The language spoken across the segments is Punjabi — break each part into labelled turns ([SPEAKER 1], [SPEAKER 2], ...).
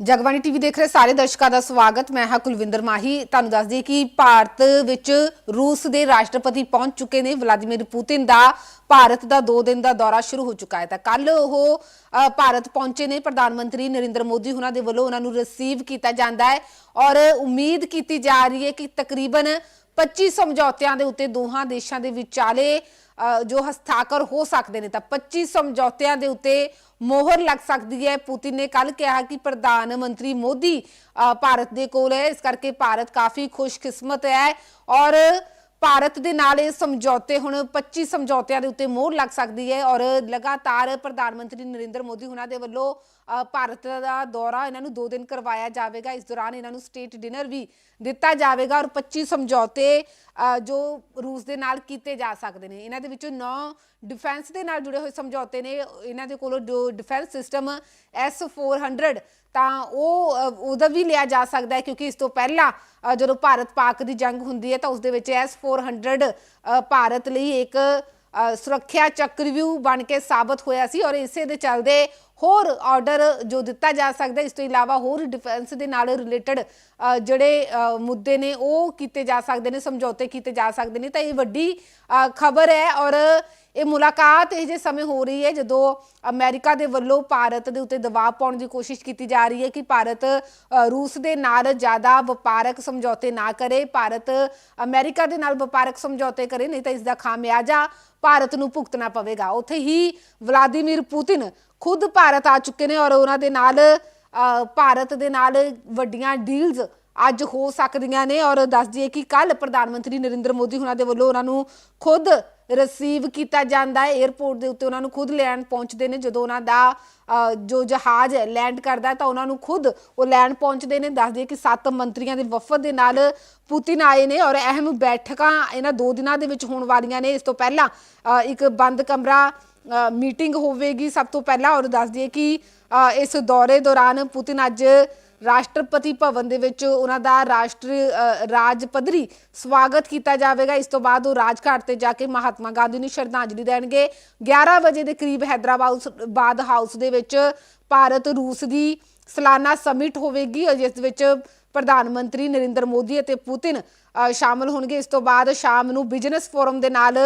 [SPEAKER 1] ਜਗਬਾਣੀ ਟੀਵੀ ਦੇਖ ਰਹੇ ਸਾਰੇ ਦਰਸ਼ਕਾਂ ਦਾ ਸਵਾਗਤ। ਮੈਂ ਹਾਂ ਕੁਲਵਿੰਦਰ ਮਾਹੀ। ਤੁਹਾਨੂੰ ਦੱਸਦੀ ਕਿ ਭਾਰਤ ਵਿੱਚ ਰੂਸ ਦੇ ਰਾਸ਼ਟਰਪਤੀ ਪਹੁੰਚ ਚੁੱਕੇ ਨੇ। ਵਲਾਦੀਮੀਰ ਪੁਤਿਨ ਦਾ ਭਾਰਤ ਦਾ 2 ਦਿਨ ਦਾ ਦੌਰਾ ਸ਼ੁਰੂ ਹੋ ਚੁੱਕਾ ਹੈ। ਤਾਂ ਕੱਲ ਉਹ ਭਾਰਤ ਪਹੁੰਚੇ ਨੇ। ਪ੍ਰਧਾਨ ਮੰਤਰੀ ਨਰਿੰਦਰ ਮੋਦੀ ਉਹਨਾਂ ਦੇ ਵੱਲੋਂ ਉਹਨਾਂ ਨੂੰ ਰਿਸੀਵ ਕੀਤਾ ਜਾਂਦਾ ਹੈ ਔਰ ਉਮੀਦ ਕੀਤੀ ਜਾ ਰਹੀ ਹੈ ਕਿ ਤਕਰੀਬਨ 25 ਸਮਝੌਤਿਆਂ ਦੇ ਉੱਤੇ ਦੋਹਾਂ ਦੇਸ਼ਾਂ ਦੇ ਵਿਚਾਲੇ ਜੋ ਹਸਤਾਖਰ ਹੋ ਸਕਦੇ ਨੇ ਤਾਂ 25 ਸਮਝੌਤਿਆਂ ਦੇ ਉੱਤੇ ਮੋਹਰ ਲੱਗ ਸਕਦੀ ਹੈ। ਪੁਤਿਨ ਨੇ ਕੱਲ ਕਿਹਾ ਕਿ ਪ੍ਰਧਾਨ ਮੰਤਰੀ ਮੋਦੀ ਅ, ਭਾਰਤ ਦੇ ਕੋਲ ਹੈ। ਇਸ ਕਰਕੇ ਭਾਰਤ ਕਾਫੀ ਖੁਸ਼ਕਿਸਮਤ ਹੈ ਔਰ ਭਾਰਤ ਦੇ ਨਾਲ ਇਹ ਸਮਝੌਤੇ ਹੁਣ 25 ਸਮਝੌਤਿਆਂ ਦੇ ਉੱਤੇ ਮੋਹਰ ਲੱਗ ਸਕਦੀ ਹੈ ਔਰ ਲਗਾਤਾਰ ਪ੍ਰਧਾਨ ਮੰਤਰੀ ਨਰਿੰਦਰ ਮੋਦੀ ਉਹਨਾਂ ਦੇ ਵੱਲੋਂ ਭਾਰਤ ਦਾ ਦੌਰਾ ਇਹਨਾਂ ਨੂੰ 2 ਦਿਨ ਕਰਵਾਇਆ ਜਾਵੇਗਾ। ਇਸ ਦੌਰਾਨ ਇਹਨਾਂ ਨੂੰ ਸਟੇਟ ਡਿਨਰ ਵੀ ਦਿੱਤਾ ਜਾਵੇਗਾ ਔਰ 25 ਸਮਝੌਤੇ ਜੋ ਰੂਸ ਦੇ ਨਾਲ ਕੀਤੇ ਜਾ ਸਕਦੇ ਨੇ। ਇਹਨਾਂ ਦੇ ਵਿੱਚੋਂ 9 ਡਿਫੈਂਸ ਦੇ ਨਾਲ ਜੁੜੇ ਹੋਏ ਸਮਝੌਤੇ ਨੇ। ਇਹਨਾਂ ਦੇ ਕੋਲੋਂ ਜੋ ਡਿਫੈਂਸ ਸਿਸਟਮ S400 ਤਾਂ ਉਹ ਉਹਦਾ ਵੀ ਲਿਆ ਜਾ ਸਕਦਾ ਹੈ ਕਿਉਂਕਿ ਇਸ ਤੋਂ ਪਹਿਲਾਂ ਜਦੋਂ ਭਾਰਤ ਪਾਕ ਦੀ ਜੰਗ ਹੁੰਦੀ ਹੈ ਤਾਂ ਉਸ ਦੇ ਵਿੱਚ S400 ਅ, ਭਾਰਤ ਲਈ ਇੱਕ ਅ, ਸੁਰੱਖਿਆ ਚੱਕਰਵਿਊ ਬਣ ਕੇ ਸਾਬਤ ਹੋਇਆ ਸੀ ਔਰ ਇਸੇ ਦੇ ਚੱਲਦੇ ਹੋਰ ਆਰਡਰ ਜੋ ਦਿੱਤਾ ਜਾ ਸਕਦਾ ਇਸ ਤੋਂ ਇਲਾਵਾ ਹੋਰ ਡਿਫੈਂਸ ਦੇ ਨਾਲ ਰਿਲੇਟਡ ਜਿਹੜੇ ਮੁੱਦੇ ਨੇ ਉਹ ਕੀਤੇ ਜਾ ਸਕਦੇ ਨੇ ਸਮਝੌਤੇ ਕੀਤੇ ਜਾ ਸਕਦੇ ਨੇ ਤਾਂ ਇਹ ਵੱਡੀ ਖਬਰ ਹੈ ਔਰ ਇਹ ਮੁਲਾਕਾਤ ਇਹ ਜੇ ਸਮੇਂ ਹੋ ਰਹੀ ਹੈ ਜਦੋਂ ਅਮਰੀਕਾ ਦੇ ਵੱਲੋਂ ਭਾਰਤ ਦੇ ਉੱਤੇ ਦਬਾਅ ਪਾਉਣ ਦੀ ਕੋਸ਼ਿਸ਼ ਕੀਤੀ ਜਾ ਰਹੀ ਹੈ ਕਿ ਭਾਰਤ ਰੂਸ ਦੇ ਨਾਲ ਜ਼ਿਆਦਾ ਵਪਾਰਕ ਸਮਝੌਤੇ ਨਾ ਕਰੇ ਭਾਰਤ ਅਮਰੀਕਾ ਦੇ ਨਾਲ ਵਪਾਰਕ ਸਮਝੌਤੇ ਕਰੇ ਨਹੀਂ ਤਾਂ ਇਸ ਦਾ ਖਾਮਿਆਜਾ ਭਾਰਤ ਨੂੰ ਭੁਗਤਣਾ ਪਵੇਗਾ। ਉੱਥੇ ਹੀ ਵਲਾਦੀਮੀਰ ਪੁਤਿਨ ਖੁਦ ਭਾਰਤ ਆ ਚੁੱਕੇ ਨੇ ਔਰ ਉਹਨਾਂ ਦੇ ਨਾਲ ਅ, ਭਾਰਤ ਦੇ ਨਾਲ ਵੱਡੀਆਂ ਡੀਲਸ ਅੱਜ ਹੋ ਸਕਦੀਆਂ ਨੇ। ਔਰ ਦੱਸ ਦਈਏ ਕਿ ਕੱਲ ਪ੍ਰਧਾਨ ਮੰਤਰੀ ਨਰਿੰਦਰ ਮੋਦੀ ਉਹਨਾਂ ਦੇ ਵੱਲੋਂ ਉਹਨਾਂ ਨੂੰ ਖੁਦ ਰਿਸੀਵ ਕੀਤਾ ਜਾਂਦਾ ਹੈ 에ਅਰਪੋਰਟ ਦੇ ਉੱਤੇ ਉਹਨਾਂ ਨੂੰ ਖੁਦ ਲੈਣ ਪਹੁੰਚਦੇ ਨੇ। ਜਦੋਂ ਉਹਨਾਂ ਦਾ ਜੋ ਜਹਾਜ਼ ਲੈਂਡ ਕਰਦਾ ਤਾਂ ਉਹਨਾਂ ਨੂੰ ਖੁਦ ਉਹ ਲੈਣ ਪਹੁੰਚਦੇ ਨੇ। ਦੱਸ ਕਿ ਸੱਤ ਮੰਤਰੀਆਂ ਦੇ ਵਫਦ ਦੇ ਨਾਲ ਪੁਤਿਨ ਆਏ ਨੇ ਔਰ ਅਹਿਮ ਬੈਠਕਾਂ ਇਹਨਾਂ ਦੋ ਦਿਨਾਂ ਦੇ ਵਿੱਚ ਹੋਣ ਵਾਲੀਆਂ ਨੇ। ਇਸ ਤੋਂ ਪਹਿਲਾਂ ਅ, ਇੱਕ ਬੰਦ ਕਮਰਾ ਮੀਟਿੰਗ ਹੋਵੇਗੀ ਸਭ ਤੋਂ ਪਹਿਲਾਂ ਔਰ ਦੱਸ ਦਈਏ ਕਿ ਇਸ ਦੌਰੇ ਦੌਰਾਨ ਪੁਤਿਨ ਅੱਜ ਰਾਸ਼ਟਰਪਤੀ ਭਵਨ ਦੇ ਵਿੱਚ ਉਹਨਾਂ ਦਾ ਰਾਸ਼ਟਰ ਰਾਜ ਪੱਧਰੀ ਸਵਾਗਤ ਕੀਤਾ ਜਾਵੇਗਾ। ਇਸ ਤੋਂ ਬਾਅਦ ਉਹ ਰਾਜਘਾਟ ਤੇ ਜਾ ਕੇ ਮਹਾਤਮਾ ਗਾਂਧੀ ਨੂੰ ਸ਼ਰਧਾਂਜਲੀ ਦੇਣਗੇ। 11 ਵਜੇ ਦੇ ਕਰੀਬ ਹੈਦਰਾਬਾਦ ਹਾਊਸ ਦੇ ਵਿੱਚ ਭਾਰਤ ਰੂਸ ਦੀ ਸਾਲਾਨਾ ਸਮਿਟ ਹੋਵੇਗੀ ਜਿਸ ਵਿੱਚ ਪ੍ਰਧਾਨ ਮੰਤਰੀ ਨਰਿੰਦਰ ਮੋਦੀ ਅਤੇ ਪੁਤਿਨ ਸ਼ਾਮਲ ਹੋਣਗੇ। ਇਸ ਤੋਂ ਬਾਅਦ ਸ਼ਾਮ ਨੂੰ ਬਿਜ਼ਨਸ ਫੋਰਮ ਦੇ ਨਾਲ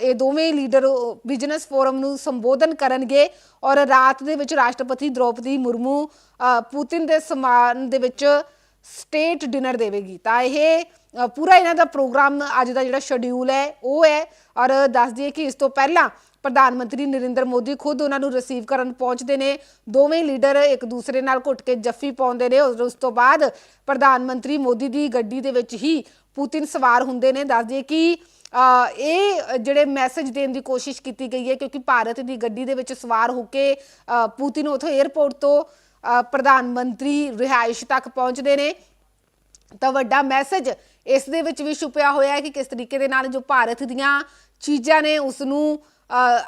[SPEAKER 1] ਇਹ ਦੋਵੇਂ ਲੀਡਰ ਬਿਜ਼ਨਸ ਫੋਰਮ ਨੂੰ ਸੰਬੋਧਨ ਕਰਨਗੇ ਔਰ ਰਾਤ ਦੇ ਵਿੱਚ ਰਾਸ਼ਟਰਪਤੀ ਦ੍ਰੋਪਦੀ ਮੁਰਮੂ ਪੁਤਿਨ ਦੇ ਸਮਾਨ ਦੇ ਵਿੱਚ ਸਟੇਟ ਡਿਨਰ ਦੇਵੇਗੀ। ਤਾਂ ਇਹ ਪੂਰਾ ਇਹਨਾਂ ਦਾ ਪ੍ਰੋਗਰਾਮ ਅੱਜ ਦਾ ਜਿਹੜਾ ਸ਼ਡਿਊਲ ਹੈ, ਉਹ ਹੈ। ਔਰ ਦੱਸ ਦਈਏ ਕਿ ਇਸ ਤੋਂ ਪਹਿਲਾਂ ਪ੍ਰਧਾਨ ਮੰਤਰੀ ਨਰਿੰਦਰ ਮੋਦੀ ਖੁਦ ਉਹਨਾਂ ਨੂੰ ਰਿਸੀਵ ਕਰਨ ਪਹੁੰਚਦੇ ਨੇ। ਦੋਵੇਂ ਲੀਡਰ ਇੱਕ ਦੂਸਰੇ ਨਾਲ ਘੁੱਟ ਕੇ ਜੱਫੀ ਪਾਉਂਦੇ ਨੇ। ਔਰ ਉਸ ਤੋਂ ਬਾਅਦ ਪ੍ਰਧਾਨ ਮੰਤਰੀ ਮੋਦੀ ਦੀ ਗੱਡੀ ਦੇ ਵਿੱਚ ਹੀ ਪੁਤਿਨ ਸਵਾਰ ਹੁੰਦੇ ਨੇ। ਦੱਸ ਦਈਏ ਕਿ ਇਹ ਜਿਹੜੇ ਮੈਸੇਜ ਦੇਣ ਦੀ ਕੋਸ਼ਿਸ਼ ਕੀਤੀ ਗਈ ਹੈ ਕਿਉਂਕਿ ਭਾਰਤ ਦੀ ਗੱਡੀ ਦੇ ਵਿੱਚ ਸਵਾਰ ਹੋ ਕੇ ਅ, ਪੁਤਿਨ ਉਥੋਂ 에ਅਰਪੋਰਟ ਤੋਂ ਪ੍ਰਧਾਨ ਮੰਤਰੀ ਰਿਹਾਇਸ਼ ਤੱਕ ਪਹੁੰਚਦੇ ਨੇ। ਤਾਂ ਵੱਡਾ ਮੈਸੇਜ ਇਸ ਦੇ ਵਿੱਚ ਵੀ ਛੁਪਿਆ ਹੋਇਆ ਹੈ ਕਿ ਕਿਸ ਤਰੀਕੇ ਦੇ ਨਾਲ ਜੋ ਭਾਰਤ ਦੀਆਂ ਚੀਜ਼ਾਂ ਨੇ ਉਸ ਨੂੰ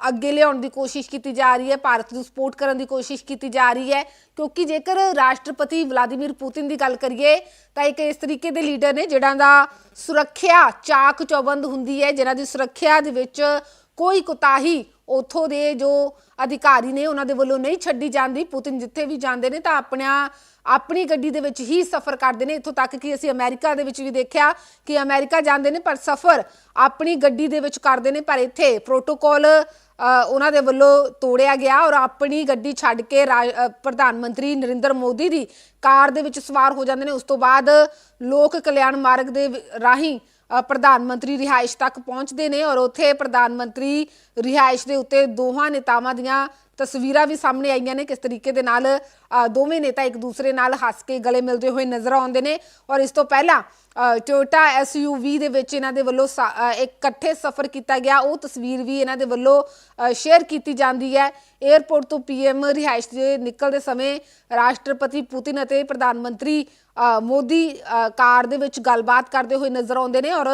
[SPEAKER 1] ਅੱਗੇ ਲਿਆਉਣ ਦੀ ਕੋਸ਼ਿਸ਼ ਕੀਤੀ ਜਾ ਰਹੀ ਹੈ, ਭਾਰਤ ਨੂੰ ਸਪੋਰਟ ਕਰਨ ਦੀ ਕੋਸ਼ਿਸ਼ ਕੀਤੀ ਜਾ ਰਹੀ ਹੈ, ਕਿਉਂਕਿ ਜੇਕਰ ਰਾਸ਼ਟਰਪਤੀ ਵਲਾਦੀਮੀਰ ਪੁਤਿਨ ਦੀ ਗੱਲ ਕਰੀਏ, ਤਾਂ ਇੱਕ ਇਸ ਤਰੀਕੇ ਦੇ ਲੀਡਰ ਨੇ ਜਿਹੜਾ ਦਾ ਸੁਰੱਖਿਆ ਚਾਕ ਚੌਬੰਦ ਹੁੰਦੀ ਹੈ, ਜਿਹਨਾਂ ਦੀ ਸੁਰੱਖਿਆ ਦੇ ਵਿੱਚ ਕੋਈ ਕੁਤਾਹੀ ਉਥੋਂ ਦੇ ਜੋ ਅਧਿਕਾਰੀ ਨੇ ਉਹਨਾਂ ਦੇ ਵੱਲੋਂ ਨਹੀਂ ਛੱਡੀ ਜਾਂਦੀ, ਪੁਤਿਨ ਜਿੱਥੇ ਵੀ ਜਾਂਦੇ ਨੇ ਤਾਂ ਆਪਣਾ ਆਪਣੀ ਗੱਡੀ ਦੇ ਵਿੱਚ ਹੀ ਸਫ਼ਰ ਕਰਦੇ ਨੇ। ਇੱਥੋਂ ਤੱਕ ਕਿ ਅਸੀਂ ਅਮਰੀਕਾ ਦੇ ਵਿੱਚ ਵੀ ਦੇਖਿਆ ਕਿ ਅਮਰੀਕਾ ਜਾਂਦੇ ਨੇ, ਪਰ ਸਫ਼ਰ ਆਪਣੀ ਗੱਡੀ ਦੇ ਵਿੱਚ ਕਰਦੇ ਨੇ। ਪਰ ਇੱਥੇ ਪ੍ਰੋਟੋਕੋਲ ਉਹਨਾਂ ਦੇ ਵੱਲੋਂ ਤੋੜਿਆ ਗਿਆ ਔਰ ਆਪਣੀ ਗੱਡੀ ਛੱਡ ਕੇ ਰਾ- ਪ੍ਰਧਾਨ ਮੰਤਰੀ ਨਰਿੰਦਰ ਮੋਦੀ ਦੀ ਕਾਰ ਦੇ ਵਿੱਚ ਸਵਾਰ ਹੋ ਜਾਂਦੇ ਨੇ। ਉਸ ਤੋਂ ਬਾਅਦ ਲੋਕ ਕਲਿਆਣ ਮਾਰਗ ਦੇ ਰਾਹੀਂ ਪ੍ਰਧਾਨ ਮੰਤਰੀ ਰਿਹਾਇਸ਼ ਤੱਕ ਪਹੁੰਚਦੇ ਨੇ ਔਰ ਉੱਥੇ ਪ੍ਰਧਾਨ ਮੰਤਰੀ ਰਿਹਾਇਸ਼ ਦੇ ਉੱਤੇ ਦੋਹਾਂ ਨੇਤਾਵਾਂ ਦੀਆਂ ਤਸਵੀਰਾਂ ਵੀ ਸਾਹਮਣੇ ਆਈਆਂ ਨੇ ਕਿਸ ਤਰੀਕੇ ਦੇ ਨਾਲ ਦੋਵੇਂ ਨੇਤਾ ਇੱਕ ਦੂਸਰੇ ਨਾਲ ਹੱਸ ਕੇ ਗਲੇ ਮਿਲਦੇ ਹੋਏ ਨਜ਼ਰ ਆਉਂਦੇ ਨੇ। ਔਰ ਇਸ ਤੋਂ ਪਹਿਲਾਂ ਟੋਇਟਾ ਐਸਯੂਵੀ ਦੇ ਵਿੱਚ ਇਹਨਾਂ ਦੇ ਵੱਲੋਂ ਸਾ- ਇੱਕ ਇਕੱਠੇ ਸਫ਼ਰ ਕੀਤਾ ਗਿਆ। ਉਹ ਤਸਵੀਰ ਵੀ ਇਹਨਾਂ ਦੇ ਵੱਲੋਂ ਸ਼ੇਅਰ ਕੀਤੀ ਜਾਂਦੀ ਹੈ। 에ਅਰਪੋਰਟ ਤੋਂ ਪੀਐਮ ਰਿਹਾਇਸ਼ ਦੇ ਨਿਕਲਦੇ ਸਮੇਂ ਰਾਸ਼ਟਰਪਤੀ ਪੁਤਿਨ ਅਤੇ ਪ੍ਰਧਾਨ ਮੰਤਰੀ ਮੋਦੀ ਕਾਰ ਦੇ ਵਿੱਚ ਗੱਲਬਾਤ ਕਰਦੇ ਹੋਏ ਨਜ਼ਰ ਆਉਂਦੇ ਨੇ। ਔਰ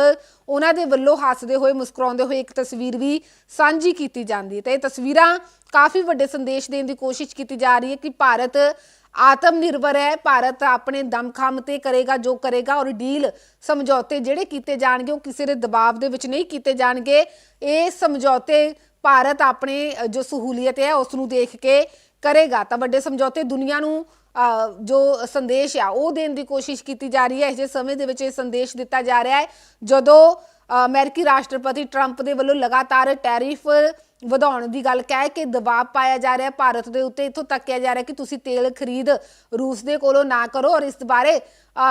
[SPEAKER 1] ਉਹਨਾਂ ਦੇ ਵੱਲੋਂ ਹੱਸਦੇ ਹੋਏ ਮੁਸਕਰਾਉਂਦੇ ਹੋਏ ਇੱਕ ਤਸਵੀਰ ਵੀ ਸਾਂਝੀ ਕੀਤੀ ਜਾਂਦੀ ਹੈ। ਤੇ ਇਹ ਤਸਵੀਰਾਂ ਕਾਫੀ ਵੱਡੇ ਸੰਦੇਸ਼ ਦੇਣ ਦੀ ਕੋਸ਼ਿਸ਼ ਕੀਤੀ ਜਾ ਰਹੀ ਹੈ ਕਿ ਭਾਰਤ ਆਤਮ ਨਿਰਭਰ ਹੈ, ਭਾਰਤ ਆਪਣੇ ਦਮਖਮ ਤੇ ਕਰੇਗਾ ਜੋ ਕਰੇਗਾ ਔਰ ਡੀਲ ਸਮਝੌਤੇ ਜਿਹੜੇ ਕੀਤੇ ਜਾਣਗੇ ਉਹ ਕਿਸੇ ਦੇ ਦਬਾਅ ਦੇ ਵਿੱਚ ਨਹੀਂ ਕੀਤੇ ਜਾਣਗੇ। ਇਹ ਸਮਝੌਤੇ ਭਾਰਤ ਆਪਣੇ ਜੋ ਸਹੂਲੀਅਤ ਹੈ ਉਸ ਨੂੰ ਦੇਖ ਕੇ ਕਰੇਗਾ। ਤਾਂ ਵੱਡੇ ਸਮਝੌਤੇ ਦੁਨੀਆ ਨੂੰ ਜੋ ਸੰਦੇਸ਼ ਆ ਉਹ ਦੇਣ ਦੀ ਕੋਸ਼ਿਸ਼ ਕੀਤੀ ਜਾ ਰਹੀ ਹੈ। ਇਸ ਜਿਹੇ ਸਮੇਂ ਦੇ ਵਿੱਚ ਇਹ ਸੰਦੇਸ਼ ਦਿੱਤਾ ਜਾ ਰਿਹਾ ਹੈ। ਜਦੋਂ ਅਮਰੀਕੀ ਰਾਸ਼ਟਰਪਤੀ ਟਰੰਪ ਦੇ ਵੱਲੋਂ ਲਗਾਤਾਰ ਟੈਰਿਫ ਵਧਾਉਣ ਦੀ ਗੱਲ ਕਹਿ ਕੇ ਦਬਾਅ ਪਾਇਆ ਜਾ ਰਿਹਾ। ਭਾਰਤ ਦੇ ਉੱਤੇ ਇਥੋਂ ਤੱਕ ਕਿਹਾ ਜਾ ਰਿਹਾ ਕਿ ਤੁਸੀਂ ਤੇਲ ਖਰੀਦ ਰੂਸ ਦੇ ਕੋਲੋਂ ਨਾ ਕਰੋ। ਔਰ ਇਸ ਬਾਰੇ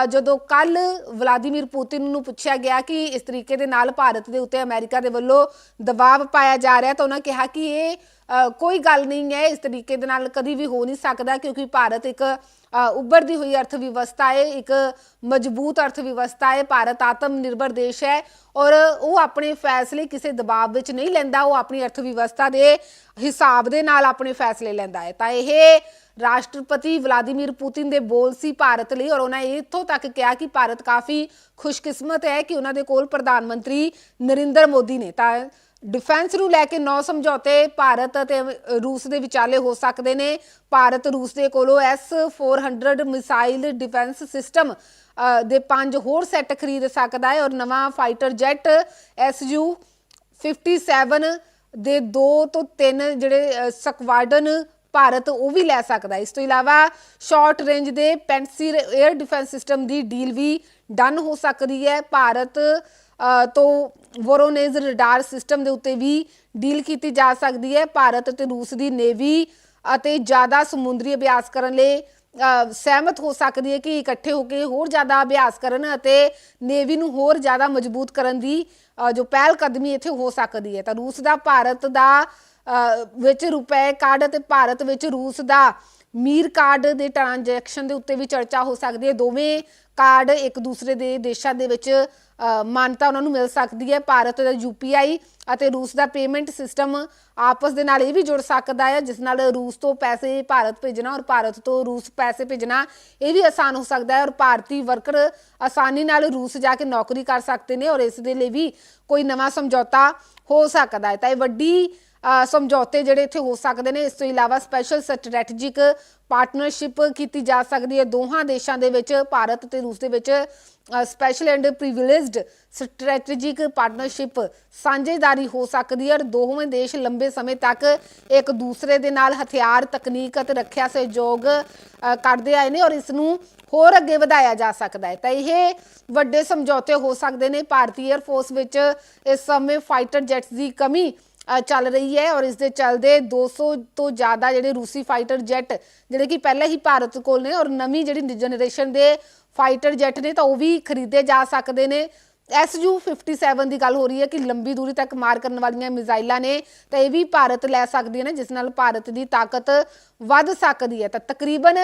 [SPEAKER 1] ਜਦੋਂ ਕੱਲ ਵਲਾਦੀਮੀਰ ਪੁਤਿਨ ਨੂੰ ਪੁੱਛਿਆ ਗਿਆ ਕਿ ਇਸ ਤਰੀਕੇ ਦੇ ਨਾਲ ਭਾਰਤ ਦੇ ਉੱਤੇ ਅਮਰੀਕਾ ਦੇ ਵੱਲੋਂ ਦਬਾਅ ਪਾਇਆ ਜਾ ਰਿਹਾ ਤਾਂ ਉਹਨਾਂ ਕਿਹਾ ਕਿ ਇਹ ਕੋਈ ਗੱਲ ਨਹੀਂ ਹੈ, ਇਸ ਤਰੀਕੇ ਦੇ ਨਾਲ ਕਦੀ ਵੀ ਹੋ ਨਹੀਂ ਸਕਦਾ ਕਿਉਂਕਿ ਭਾਰਤ ਇੱਕ ਉੱਭਰਦੀ ਹੋਈ ਅਰਥ ਵਿਵਸਥਾ ਹੈ, ਇੱਕ ਮਜ਼ਬੂਤ ਅਰਥ ਵਿਵਸਥਾ ਹੈ, ਭਾਰਤ ਆਤਮ ਨਿਰਭਰ ਦੇਸ਼ ਹੈ ਔਰ ਉਹ ਆਪਣੇ ਫੈਸਲੇ ਕਿਸੇ ਦਬਾਅ ਵਿੱਚ ਨਹੀਂ ਲੈਂਦਾ, ਉਹ ਆਪਣੀ ਅਰਥ ਵਿਵਸਥਾ ਦੇ ਹਿਸਾਬ ਦੇ ਨਾਲ ਆਪਣੇ ਫੈਸਲੇ ਲੈਂਦਾ ਹੈ। ਤਾਂ ਇਹ ਰਾਸ਼ਟਰਪਤੀ ਵਲਾਦੀਮੀਰ ਪੁਤਿਨ ਦੇ ਬੋਲ ਸੀ ਭਾਰਤ ਲਈ ਔਰ ਉਹਨਾਂ ਇੱਥੋਂ ਤੱਕ ਕਿਹਾ ਕਿ ਭਾਰਤ ਕਾਫੀ ਖੁਸ਼ਕਿਸਮਤ ਹੈ ਕਿ ਉਹਨਾਂ ਦੇ ਕੋਲ ਪ੍ਰਧਾਨ ਮੰਤਰੀ ਨਰਿੰਦਰ ਮੋਦੀ ਨੇ। ਤਾਂ ਡਿਫੈਂਸ ਨੂੰ ਲੈ ਕੇ ਨੌ ਸਮਝੌਤੇ ਭਾਰਤ ਅਤੇ ਰੂਸ ਦੇ ਵਿਚਾਲੇ ਹੋ ਸਕਦੇ ਨੇ। ਭਾਰਤ ਰੂਸ ਦੇ ਕੋਲੋਂ S400 ਮਿਸਾਈਲ ਡਿਫੈਂਸ ਸਿਸਟਮ ਦੇ ਪੰਜ ਹੋਰ ਸੈੱਟ ਖਰੀਦ ਸਕਦਾ ਹੈ ਔਰ ਨਵਾਂ ਫਾਈਟਰ ਜੈਟ SU 57 ਦੇ 2 ਤੋਂ 3 ਜਿਹੜੇ ਸਕਵਾਡਨ ਭਾਰਤ ਉਹ ਵੀ ਲੈ ਸਕਦਾ ਇਸ ਤੋਂ ਇਲਾਵਾ ਸ਼ਾਰਟ ਰੇਂਜ ਦੇ ਪੈਂਸੀਰ 에ਅਰ ਡਿਫੈਂਸ ਸਿਸਟਮ ਦੀ ਡੀਲ ਵੀ ਡਨ ਹੋ ਸਕਦੀ ਹੈ। ਭਾਰਤ ਤੋਂ ਵੋਰੋਨੇਜ਼ ਰਡਾਰ ਸਿਸਟਮ ਦੇ ਉੱਤੇ ਵੀ ਡੀਲ ਕੀਤੀ ਜਾ ਸਕਦੀ ਹੈ। ਭਾਰਤ ਅਤੇ ਰੂਸ ਦੀ ਨੇਵੀ ਅਤੇ ਜ਼ਿਆਦਾ ਸਮੁੰਦਰੀ ਅਭਿਆਸ ਕਰਨ ਲਈ ਸਹਿਮਤ ਹੋ ਸਕਦੀ ਹੈ ਕਿ ਇਕੱਠੇ ਹੋ ਕੇ ਹੋਰ ਜ਼ਿਆਦਾ ਅਭਿਆਸ ਕਰਨ ਅਤੇ ਨੇਵੀ ਨੂੰ ਹੋਰ ਜ਼ਿਆਦਾ ਮਜ਼ਬੂਤ ਕਰਨ ਦੀ ਜੋ ਪਹਿਲ ਕਦਮੀ ਇੱਥੇ ਹੋ ਸਕਦੀ ਹੈ। ਤਾਂ ਰੂਸ ਦਾ, ਭਾਰਤ ਦਾ ਵਿੱਚ ਰੁਪਏ ਕਾਰਡ ਅਤੇ ਭਾਰਤ ਵਿੱਚ ਰੂਸ ਦਾ ਮੀਰ ਕਾਰਡ ਦੇ ਟ੍ਰਾਂਜੈਕਸ਼ਨ ਦੇ ਉੱਤੇ ਵੀ ਚਰਚਾ ਹੋ ਸਕਦੀ ਹੈ। ਦੋਵੇਂ ਕਾਰਡ ਇੱਕ ਦੂਸਰੇ ਦੇ ਦੇਸ਼ਾਂ ਦੇ ਵਿੱਚ ਮਾਨਤਾ ਉਹਨਾਂ ਨੂੰ ਮਿਲ ਸਕਦੀ ਹੈ। ਭਾਰਤ ਦਾ ਯੂਪੀਆਈ ਅਤੇ ਰੂਸ ਦਾ ਪੇਮੈਂਟ ਸਿਸਟਮ ਆਪਸ ਦੇ ਨਾਲ ਇਹ ਵੀ ਜੁੜ ਸਕਦਾ ਹੈ, ਜਿਸ ਨਾਲ ਰੂਸ ਤੋਂ ਪੈਸੇ ਭਾਰਤ ਭੇਜਣਾ ਔਰ ਭਾਰਤ ਤੋਂ ਰੂਸ ਪੈਸੇ ਭੇਜਣਾ ਇਹ ਵੀ ਆਸਾਨ ਹੋ ਸਕਦਾ ਹੈ। ਔਰ ਭਾਰਤੀ ਵਰਕਰ ਆਸਾਨੀ ਨਾਲ ਰੂਸ ਜਾ ਕੇ ਨੌਕਰੀ ਕਰ ਸਕਦੇ ਨੇ ਔਰ ਇਸ ਦੇ ਲਈ ਵੀ ਕੋਈ ਨਵਾਂ ਸਮਝੌਤਾ ਹੋ ਸਕਦਾ ਹੈ। ਤਾਂ ਇਹ ਵੱਡੀ ਸਮਝੌਤੇ ਜਿਹੜੇ ਇੱਥੇ ਹੋ ਸਕਦੇ ਨੇ, ਇਸ ਤੋਂ ਇਲਾਵਾ ਸਪੈਸ਼ਲ ਸਟ੍ਰੈਟੇਜਿਕ ਪਾਰਟਨਰਸ਼ਿਪ ਕੀਤੀ ਜਾ ਸਕਦੀ ਹੈ। ਦੋਹਾਂ ਦੇਸ਼ਾਂ ਦੇ ਵਿੱਚ, ਭਾਰਤ ਤੇ ਰੂਸ ਦੇ ਵਿੱਚ special and privileged strategic partnership ਸਾਂਝੇਦਾਰੀ ਹੋ ਸਕਦੀ ਹੈ ਔਰ ਦੋਵੇਂ ਦੇਸ਼ ਲੰਬੇ ਸਮੇਂ ਤੱਕ ਇੱਕ ਦੂਸਰੇ ਦੇ ਨਾਲ ਹਥਿਆਰ, ਤਕਨੀਕ ਅਤੇ ਰੱਖਿਆ ਸਹਿਯੋਗ ਕਰਦੇ ਆਏ ਨੇ ਔਰ ਇਸ ਨੂੰ ਹੋਰ ਅੱਗੇ ਵਧਾਇਆ ਜਾ ਸਕਦਾ ਹੈ। ਤਾਂ ਇਹ ਵੱਡੇ ਸਮਝੌਤੇ ਹੋ ਸਕਦੇ ਨੇ। ਭਾਰਤੀ 에ਅਰ ਫੋਰਸ ਵਿੱਚ ਇਸ ਸਮੇਂ ਫਾਈਟਰ ਜੈਟਸ ਦੀ ਕਮੀ ਚੱਲ ਰਹੀ ਹੈ ਔਰ ਇਸ ਦੇ ਚੱਲਦੇ 200 ਤੋਂ ਜ਼ਿਆਦਾ ਜਿਹੜੇ ਰੂਸੀ ਫਾਈਟਰ ਜੈਟ ਜਿਹੜੇ ਕਿ ਪਹਿਲਾਂ ਹੀ ਭਾਰਤ ਕੋਲ ਨੇ ਔਰ ਨਵੀਂ ਜਿਹੜੀ ਜਨਰੇਸ਼ਨ ਦੇ ਫਾਈਟਰ ਜੈਟ ਨੇ ਤਾਂ ਉਹ ਵੀ ਖਰੀਦੇ ਜਾ ਸਕਦੇ ਨੇ। SU 57 ਦੀ ਗੱਲ ਹੋ ਰਹੀ ਹੈ ਕਿ ਲੰਬੀ ਦੂਰੀ ਤੱਕ ਮਾਰ ਕਰਨ ਵਾਲੀਆਂ ਮਿਜ਼ਾਈਲਾਂ ਨੇ, ਤਾਂ ਇਹ ਵੀ ਭਾਰਤ ਲੈ ਸਕਦੀ ਹੈ ਨਾ, ਜਿਸ ਨਾਲ ਭਾਰਤ ਦੀ ਤਾਕਤ ਵੱਧ ਸਕਦੀ ਹੈ। ਤਾਂ ਤਕਰੀਬਨ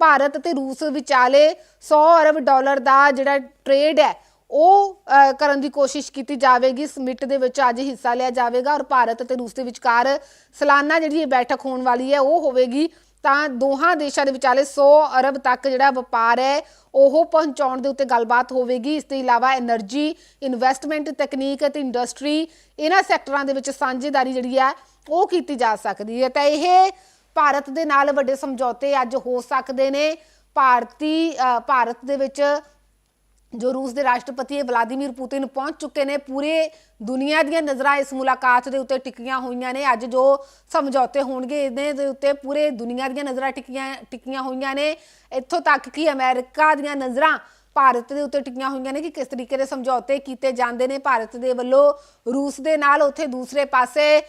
[SPEAKER 1] ਭਾਰਤ ਤੇ ਰੂਸ ਵਿਚਾਲੇ 100 ਅਰਬ ਡਾਲਰ ਦਾ ਜਿਹੜਾ ਟ੍ਰੇਡ ਹੈ ਉਹ ਕਰਨ ਦੀ ਕੋਸ਼ਿਸ਼ ਕੀਤੀ ਜਾਵੇਗੀ, ਸਮਿਟ ਦੇ ਵਿੱਚ ਅੱਜ ਹਿੱਸਾ ਲਿਆ ਜਾਵੇਗਾ ਔਰ ਭਾਰਤ ਅਤੇ ਰੂਸ ਦੇ ਵਿਚਕਾਰ ਸਾਲਾਨਾ ਜਿਹੜੀ ਇਹ ਬੈਠਕ ਹੋਣ ਵਾਲੀ ਹੈ, ਉਹ ਹੋਵੇਗੀ। ਤਾਂ ਦੋਹਾਂ ਦੇਸ਼ਾਂ ਦੇ ਵਿਚਾਲੇ 100 ਅਰਬ ਤੱਕ ਜਿਹੜਾ ਵਪਾਰ ਹੈ, ਉਹ ਪਹੁੰਚਾਉਣ ਦੇ ਉੱਤੇ ਗੱਲਬਾਤ ਹੋਵੇਗੀ। ਇਸ ਤੋਂ ਇਲਾਵਾ એનર્ਜੀ ਇਨਵੈਸਟਮੈਂਟ ਤਕਨੀਕ ਅਤੇ ਇੰਡਸਟਰੀ, ਇਹਨਾਂ ਸੈਕਟਰਾਂ ਦੇ ਵਿੱਚ ਸਾਂਝੇਦਾਰੀ ਜਿਹੜੀ ਹੈ, ਉਹ ਕੀਤੀ ਜਾ ਸਕਦੀ ਹੈ। ਤਾਂ ਇਹ ਭਾਰਤ ਦੇ ਨਾਲ ਵੱਡੇ ਸਮਝੌਤੇ ਅੱਜ ਹੋ ਸਕਦੇ ਨੇ। ਭਾਰਤੀ ਭਾਰਤ ਦੇ ਵਿੱਚ ਜੋ ਰੂਸ ਦੇ ਰਾਸ਼ਟਰਪਤੀ ਵਲਾਦੀਮੀਰ ਪੁਤਿਨ ਪਹੁੰਚ ਚੁੱਕੇ ਨੇ, ਪੂਰੇ ਦੁਨੀਆ ਦੀਆਂ ਨਜ਼ਰਾਂ ਇਸ ਮੁਲਾਕਾਤ ਦੇ ਉੱਤੇ ਟਿਕੀਆਂ ਹੋਈਆਂ ਨੇ। ਅੱਜ ਜੋ ਸਮਝੌਤੇ ਹੋਣਗੇ, ਇਹਦੇ ਦੇ ਉੱਤੇ ਪੂਰੇ ਦੁਨੀਆ ਦੀਆਂ ਨਜ਼ਰਾਂ ਟਿਕੀਆਂ ਟਿਕੀਆਂ ਹੋਈਆਂ ਨੇ। ਇੱਥੋਂ ਤੱਕ ਕਿ ਅਮਰੀਕਾ ਦੀਆਂ ਨਜ਼ਰਾਂ ਭਾਰਤ ਦੇ ਉੱਤੇ ਟਿਕੀਆਂ ਹੋਈਆਂ ਨੇ ਕਿ ਕਿਸ ਤਰੀਕੇ ਦੇ ਸਮਝੌਤੇ ਕੀਤੇ ਜਾਂਦੇ ਨੇ। ਭਾਰਤ ਦੇ ਵੱਲੋਂ ਰੂਸ ਦੇ ਨਾਲ ਉੱਥੇ ਦੂਸਰੇ ਪਾਸੇ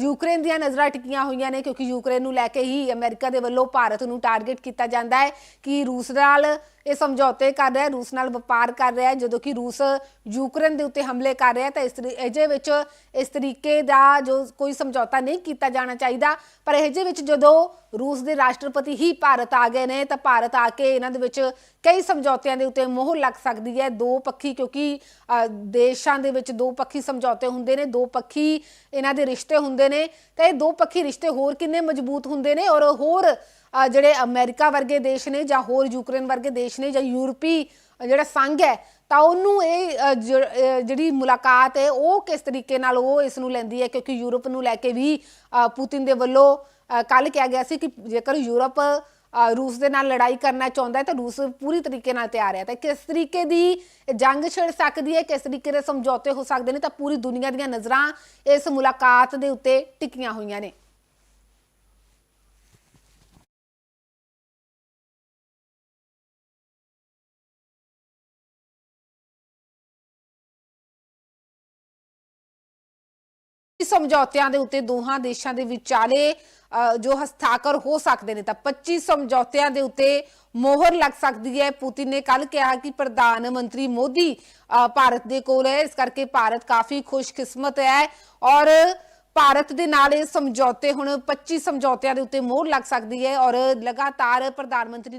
[SPEAKER 1] ਯੂਕਰੇਨ ਦੀਆਂ ਨਜ਼ਰਾਂ ਟਿਕੀਆਂ ਹੋਈਆਂ ਨੇ, ਕਿਉਂਕਿ ਯੂਕਰੇਨ ਨੂੰ ਲੈ ਕੇ ਹੀ ਅਮਰੀਕਾ ਦੇ ਵੱਲੋਂ ਭਾਰਤ ਨੂੰ ਟਾਰਗੇਟ ਕੀਤਾ ਜਾਂਦਾ ਹੈ ਕਿ ਰੂਸ ਨਾਲ ਇਹ ਸਮਝੌਤੇ ਕਰ ਰਿਹਾ ਰੂਸ ਨਾਲ ਵਪਾਰ ਕਰ ਰਿਹਾ ਹੈ ਜਦੋਂ ਕਿ ਰੂਸ ਯੂਕਰੇਨ ਦੇ ਉੱਤੇ ਹਮਲੇ ਕਰ ਰਿਹਾ ਤਾਂ ਇਸ ਤਰੀ- ਵਿੱਚ ਇਸ ਤਰੀਕੇ ਦਾ ਜੋ ਕੋਈ ਸਮਝੌਤਾ ਨਹੀਂ ਕੀਤਾ ਜਾਣਾ ਚਾਹੀਦਾ। ਪਰ ਇਹਦੇ ਵਿੱਚ ਜਦੋਂ ਰੂਸ ਦੇ ਰਾਸ਼ਟਰਪਤੀ ਹੀ ਭਾਰਤ ਆ ਗਏ ਨੇ ਤਾਂ ਭਾਰਤ ਆ ਕੇ ਇਹਨਾਂ ਦੇ ਵਿੱਚ ਕਈ ਸਮਝੌਤਿਆਂ ਦੇ ਉੱਤੇ ਮੋਹਰ ਲੱਗ ਸਕਦੀ ਹੈ। ਦੋ ਪੱਖੀ ਕਿਉਂਕਿ ਅ, ਦੇਸ਼ਾਂ ਦੇ ਵਿੱਚ ਦੋ ਪੱਖੀ ਸਮਝੌਤੇ ਹੁੰਦੇ ਨੇ ਦੋ ਪੱਖੀ ਇਹਨਾਂ ਦੇ ਰਿਸ਼ਤੇ ਹੁੰਦੇ ਨੇ। ਤਾਂ ਇਹ ਦੋ ਪੱਖੀ ਰਿਸ਼ਤੇ ਹੋਰ ਕਿੰਨੇ ਮਜ਼ਬੂਤ ਹੁੰਦੇ ਨੇ ਔਰ ਹੋਰ ਜਿਹੜੇ ਅਮਰੀਕਾ ਵਰਗੇ ਦੇਸ਼ ਨੇ ਜਾਂ ਹੋਰ ਯੂਕਰੇਨ ਵਰਗੇ ਦੇਸ਼ ਨੇ ਜਾਂ ਯੂਰਪੀ, ਜਿਹੜਾ ਸੰਘ ਹੈ, ਤਾਂ ਉਹਨੂੰ ਇਹ ਜਿਹੜੀ ਮੁਲਾਕਾਤ ਹੈ, ਉਹ ਕਿਸ ਤਰੀਕੇ ਨਾਲ ਉਹ ਇਸ ਨੂੰ ਲੈਂਦੀ ਹੈ? ਕਿਉਂਕਿ ਯੂਰਪ ਨੂੰ ਲੈ ਕੇ ਵੀ ਪੁਤਿਨ ਦੇ ਵੱਲੋਂ ਕੱਲ ਕਿਹਾ ਗਿਆ ਸੀ ਕਿ ਜੇਕਰ ਯੂਰਪ ਰੂਸ ਦੇ ਨਾਲ ਲੜਾਈ ਕਰਨਾ ਚਾਹੁੰਦਾ ਹੈ, ਤਾਂ ਰੂਸ ਪੂਰੀ ਤਰੀਕੇ ਨਾਲ ਤਿਆਰ ਹੈ। ਤਾਂ ਕਿਸ ਤਰੀਕੇ ਦੀ ਜੰਗ ਛਿੜ ਸਕਦੀ ਹੈ, ਕਿਸ ਤਰੀਕੇ ਦੇ ਸਮਝੌਤੇ ਹੋ ਸਕਦੇ ਨੇ, ਤਾਂ ਪੂਰੀ ਦੁਨੀਆ ਦੀਆਂ ਨਜ਼ਰਾਂ ਇਸ ਮੁਲਾਕਾਤ ਦੇ ਉੱਤੇ ਟਿਕੀਆਂ ਹੋਈਆਂ ਨੇ। ਸਮਝੌਤਿਆਂ ਦੇ ਉੱਤੇ ਦੋਹਾਂ ਦੇਸ਼ਾਂ ਦੇ ਵਿਚਾਲੇ ਜੋ ਹਸਤਾਖਰ ਹੋ ਸਕਦੇ ਨੇ, ਤਾਂ 25 ਸਮਝੌਤਿਆਂ ਦੇ ਉੱਤੇ ਮੋਹਰ ਲੱਗ ਸਕਦੀ ਹੈ। ਪੁਤਿਨ ਨੇ ਕੱਲ ਕਿਹਾ ਕਿ ਪ੍ਰਧਾਨ ਮੰਤਰੀ ਮੋਦੀ ਭਾਰਤ ਦੇ ਕੋਲ ਹੈ। ਇਸ ਕਰਕੇ ਭਾਰਤ ਕਾਫੀ ਖੁਸ਼ਕਿਸਮਤ ਹੈ ਔਰ ਭਾਰਤ ਦੇ ਨਾਲ ਇਹ ਸਮਝੌਤੇ ਹੁਣ 25 ਸਮਝੌਤਿਆਂ ਦੇ ਉੱਤੇ ਮੋਹਰ ਲੱਗ ਸਕਦੀ ਹੈ ਔਰ ਲਗਾਤਾਰ ਪ੍ਰਧਾਨ ਮੰਤਰੀ